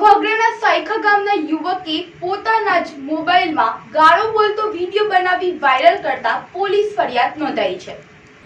વગડાના સાયખા ગામના યુવકે પોતાના જ મોબાઈલમાં ગાળો બોલતો વીડિયો બનાવી વાયરલ કરતા પોલીસ ફરિયાદ નોંધાઈ છે.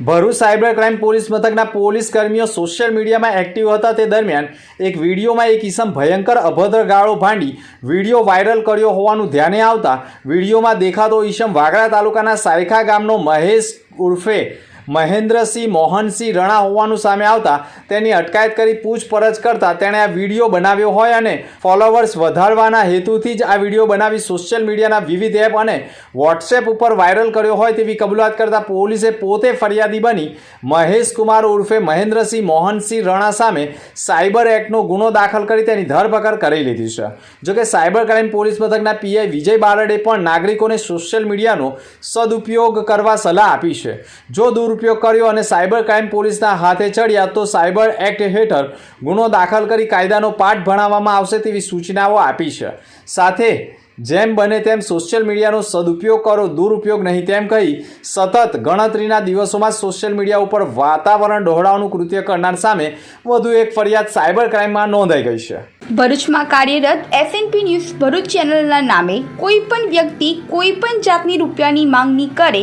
ભરૂચ સાયબર ક્રાઇમ પોલીસ મથકના પોલીસ કર્મીઓ સોશિયલ મીડિયામાં એક્ટિવ હતા તે દરમિયાન એક વિડીયોમાં એક ઈસમ ભયંકર અભદ્ર ગાળો ભાંડી વીડિયો વાયરલ કર્યો હોવાનું ધ્યાને આવતા વિડીયોમાં દેખાતો ઈસમ વાગડા તાલુકાના સાયખા ગામનો મહેશ ઉર્ફે મહેન્દ્રસિંહ મોહનસિંહ રણા હોવાનું સામે આવતા તેની અટકાયત કરી પૂછપરછ કરતા તેણે આ વીડિયો બનાવ્યો હોય અને ફોલોવર્સ વધારવાના હેતુથી જ આ વીડિયો બનાવી સોશિયલ મીડિયાના વિવિધ એપ અને વોટ્સએપ ઉપર વાયરલ કર્યો હોય તેવી કબૂલાત કરતા પોલીસે પોતે ફરિયાદી બની મહેશ કુમાર ઉર્ફે મહેન્દ્રસિંહ મોહનસિંહ રણા સામે સાયબર એક્ટનો ગુનો દાખલ કરી તેની ધરપકડ કરી લીધી છે. જોકે સાયબર ક્રાઇમ પોલીસ મથકના પીઆઈ વિજય બારડે પણ નાગરિકોને સોશિયલ મીડિયાનો સદુપયોગ કરવા સલાહ આપી છે. જો દુરુપયોગ કર્યો અને સાયબર ક્રાઇમ પોલીસના હાથે ચડ્યા તો સાયબર એક્ટ હેઠળ ગુનો દાખલ કરી કાયદાનો પાઠ ભણાવવામાં આવશે તેવી સૂચનાઓ આપી છે. સાથે જેમ બને તેમ સોશિયલ મીડિયાનો સદુપયોગ કરો, દુરુપયોગ નહીં તેમ કહી સતત ગણતરીના દિવસોમાં સોશિયલ મીડિયા ઉપર વાતાવરણ ડહોળાવાનું કૃત્ય કરનાર સામે વધુ એક ફરિયાદ સાયબર ક્રાઇમમાં નોંધાઈ ગઈ છે. ભરૂચમાં કાર્યરત એસએનપી ન્યૂઝ ભરૂચ ચેનલના નામે કોઈ પણ વ્યક્તિ કોઈ પણ જાતની રૂપિયાની માંગણી કરે